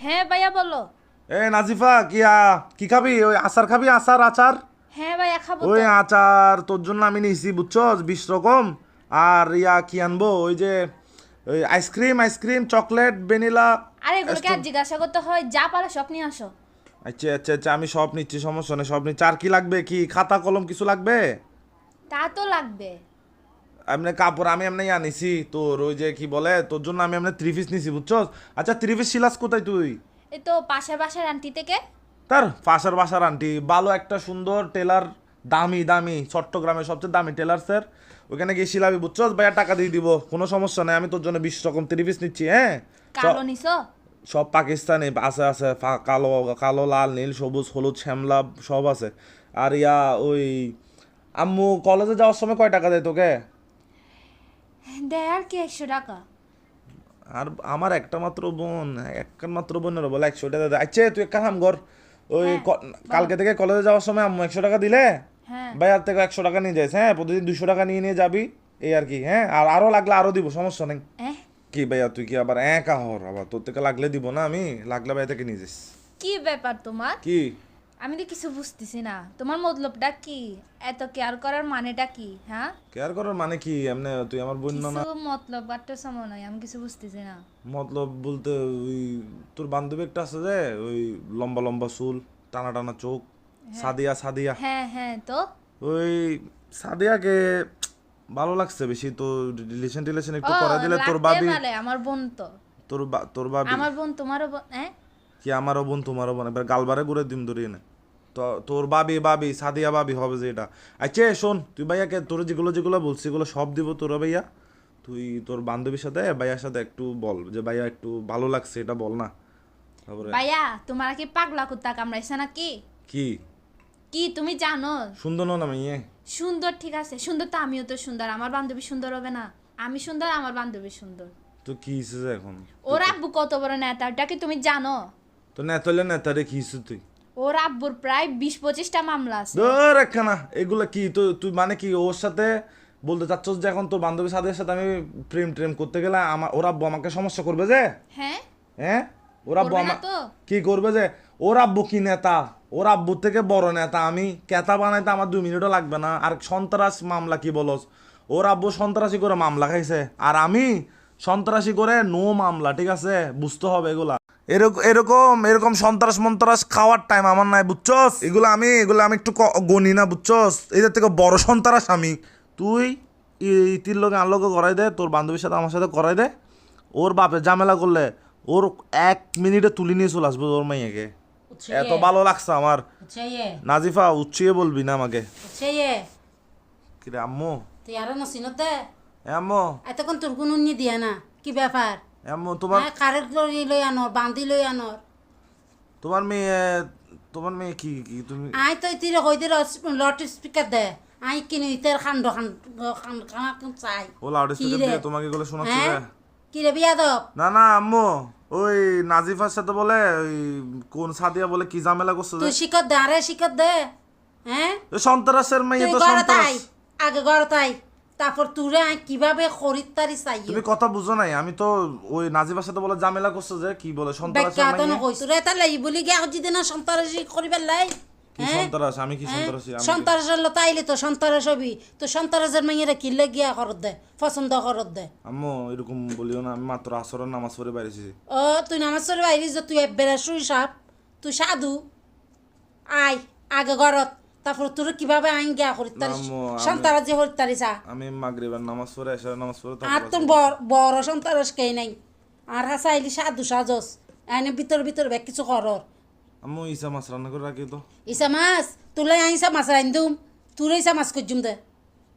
হ্যাঁ ভাইয়া বলো। এ নাজিফা কি কি খাবি? ওই আচার খাবি? আচার আচার? হ্যাঁ ভাইয়া খাব ওই আচার তোর জন্য আমি নিয়েছি বুঝছস? বিশ রকম। আর ইয়া কি আনব? ওই যে ওই আইসক্রিম আইসক্রিম চকলেট ভ্যানিলা। আরে এগুলোকে আর জিজ্ঞাসা করতে হয় যা পারে সব নিয়ে আসো। আচ্ছা আচ্ছা আচ্ছা আমি সব নিচ্ছি সমস্যা নেই সব নিচ্ছি। আর কি লাগবে? কি খাতা কলম কিছু লাগবে? তা তো লাগবে। এমনি কাপড় আমি এমনি আনিছি তোর ওই যে কি বলে তোর জন্য আমি এমনি থ্রি পিস নিছি বুঝছস? আচ্ছা থ্রি পিস সিলাস কোথায় তুই? এই তো পাশের বাসার আন্টি থেকে। তার পাশের বাসার আন্টি ভালো একটা সুন্দর টেলার দামি দামি চট্টগ্রামের সবচেয়ে দামি টেলার স্যার ওখানে গিয়ে সিলাবি বুঝছস? ভাইয়া টাকা দিয়ে দিব কোনো সমস্যা নাই আমি তোর জন্য বিশ রকম থ্রি পিস নিচ্ছি হ্যাঁ? কালো নিছো? সব পাকিস্তানি আছে আছে কালো কালো লাল নীল সবুজ হলুদ শ্যামলা সব আছে। আর ইয়া ওই আম্মু কলেজে যাওয়ার সময় কয় টাকা দেয় তোকে? দেয় আর কি একশো টাকা? আর আমার একটা মাত্র বোন একটা মাত্র বোনের বলে একশো টাকা দেয়। আচ্ছা তুই একটা কাম কর। ওই হ্যাঁ, কালকে থেকে কলেজে যাওয়ার সময় আম্মু একশো টাকা দিলে হ্যাঁ। ভাইয়ার থেকে একশো টাকা নিয়ে যাইস হ্যাঁ প্রতিদিন দুশো টাকা নিয়ে নিয়ে যাবি এই আর কি হ্যাঁ আর আরও লাগলে আরও দিব সমস্যা নেই। কি ভাইয়া তুই কি আবার একা হর? আবার তোর থেকে লাগলে দিব না আমি লাগলে ভাইয়া থেকে নিয়ে যাস কি ব্যাপার তোমার? কি? আমি তো কিছু বুঝতেছি না। তোমার মতলবটা কি? এত কেয়ার করার মানেটা কি? হ্যাঁ? কেয়ার করার মানে কি? এমনি তুই আমার বোন না কিছু মতলব বাট্টা সময় নয় আমি কিছু বুঝতেছি না। মতলব বলতে ওই তোর বান্ধবী একটা আছে যে ওই লম্বা লম্বা চুল টানা টানা চোখ সাদিয়া সাদিয়া। হ্যাঁ হ্যাঁ তো? ওই সাদিয়াকে ভালো লাগছে বেশি তো রিলেশন টিলেশন একটু করা দিলে তোর বাবি আমার বোন তো। তোর বা- তোর বাবি আমার বোন তোমারও বোন হ্যাঁ? কি আমারও বোন তোমারও বোন? এবার গালবারে ঘুরে দিম ধরিয়ে না তো তোর বাবি বাবি সাদিয়া বাবি হবে যে এটা। আচ্ছা শোন তুই ভাইয়াকে তোর যেগুলো যেগুলো বলছি এগুলো সব দিব তোর ভাইয়া। তুই তোর বান্ধবীর সাথে ভাইয়ার সাথে একটু বল যে ভাইয়া একটু ভালো লাগছে এটা বল না। তারপরে ভাইয়া তোমার কি পাগলা কুত্তা কামড়াইছে নাকি? কি? কি তুমি জানো? সুন্দর না মেয়ে সুন্দর ঠিক আছে। সুন্দর তো আমিও তো সুন্দর আমার বান্ধবী সুন্দর হবে না। আমি সুন্দর আমার বান্ধবী সুন্দর। তো কি হিসেবে এখন? ওর আব্বু কত বড় নেতা ওটা কি তুমি জানো? তো নেতালে নেতারে কি তুই? ওর আব্বুর প্রায় বিশ পঁচিশটা মামলা আছে। ধর একখানা এগুলো কি তো তুই মানে কি ওর সাথে বলতে চাচ্ছস যে এখন তোর বান্ধবী সাদের সাথে আমি প্রেম ট্রেম করতে গেলে আমার ওর আব্বু আমাকে সমস্যা করবে যে? হ্যাঁ? হ্যাঁ? ওর আব্বু করবে না আমা- তো? কি করবে যে? ওর আব্বু কি নেতা? ওর আব্বু থেকে বড় নেতা। আমি কেতা বানাইতে আমার দুই মিনিটও লাগবে না। আর সন্ত্রাস মামলা কি বলস? ওর আব্বু সন্ত্রাসী করে মামলা খাইছে। আর আমি সন্ত্রাসী করে নো মামলা ঠিক আছে? বুঝতে হবে এগুলা। এরকম এরকম এরকম সন্ত্রাস মন্ত্রাস খাওয়ার টাইম আমার নাই বুঝছস? এগুলো আমি এগুলো আমি একটু গণি না বুঝছস? এদের থেকে বড় সন্ত্রাস আমি। তুই ইতির লোকে আর লোকে করাই দে তোর বান্ধবীর সাথে আমার সাথে করাই দে। ওর বাপে ঝামেলা করলে ওর এক মিনিটে তুলি নিয়ে চলে আসবে ওর মাইয়াকে। এত ভালো লাগছে আমার। নাজিফা উচ্চিয়ে বলবি না আমাকে। কিরে আম্মু? তুই আরও নসিনত দে আম্মু। এতক্ষণ তোর কোনো নি দিয়া না। কি ব্যাপার? তোমার হ্যাঁ কারেন্ট লই লই আনর বান্ধি লই আনর তোমার মেয়ে তোমার মেয়ে কি কি তুমি আই তো ইতিরে কই দে লট স্পিকার দে। আই কিনে ইতের খান্ড খান খান খান চাই। ও লাউড স্পিকার দিয়ে তোমাকে শোনাচ্ছে হ্যাঁ? রে? কি রে বিয়াদব? না না আম্মু ওই নাজিফার সাথে বলে ওই কোন সাদিয়া বলে কি ঝামেলা করছে? তুই শিকত দে আরে শিকত দে হ্যাঁ? ওই সন্ত্রাসের মেয়ে তো আগে ঘরে তাই। তারপর তুরে কীভাবে খরিদতারি চাই তুমি কথা বুঝো নাই আমি তো ওই নাজিফার সাথে বলে ঝামেলা করছে যে কি বলে সন্ত্রাসের কইছ রে তাহলে এই বলি গিয়া যদি না সন্তারাজি করিবার লাই? কি সন্ত্রাস? আমি কি? সন্ত্রাসী? কি- তাইলে তো সন্তারের ছবি তো সন্তারের মেয়েরা কিনলে গিয়া করত দে পছন্দ করত দে? আম্মু এরকম বলিও না আমি মাত্র আসরের নামাজ পড়ে বাইরেছি। ও তুই নামাজ পড়ে বাইরে যে তুই একবারে শুই সাপ তুই সাধু। আয় আগে ঘরত তারপর তোর কীভাবে আইন গিয়া করিত তারিস আম্মু, আমি- সন্তারা যে করিত তারিস আমি মাগরিবের নামাজ পড়ে এসে নামাজ পড়ে আর তো তোর বড় বড় সন্তারস কে নাই। আর হাসা আইলি সাধু সাজস। এনে ভিতর ভিতর ব্যাগ কিছু করর আমি ইসা মাছ রান্না করে রাখি তো। ইসা মাছ? তুলে আইসা মাছ রাইন দুম তুলে ইসা মাছ করজুম দে।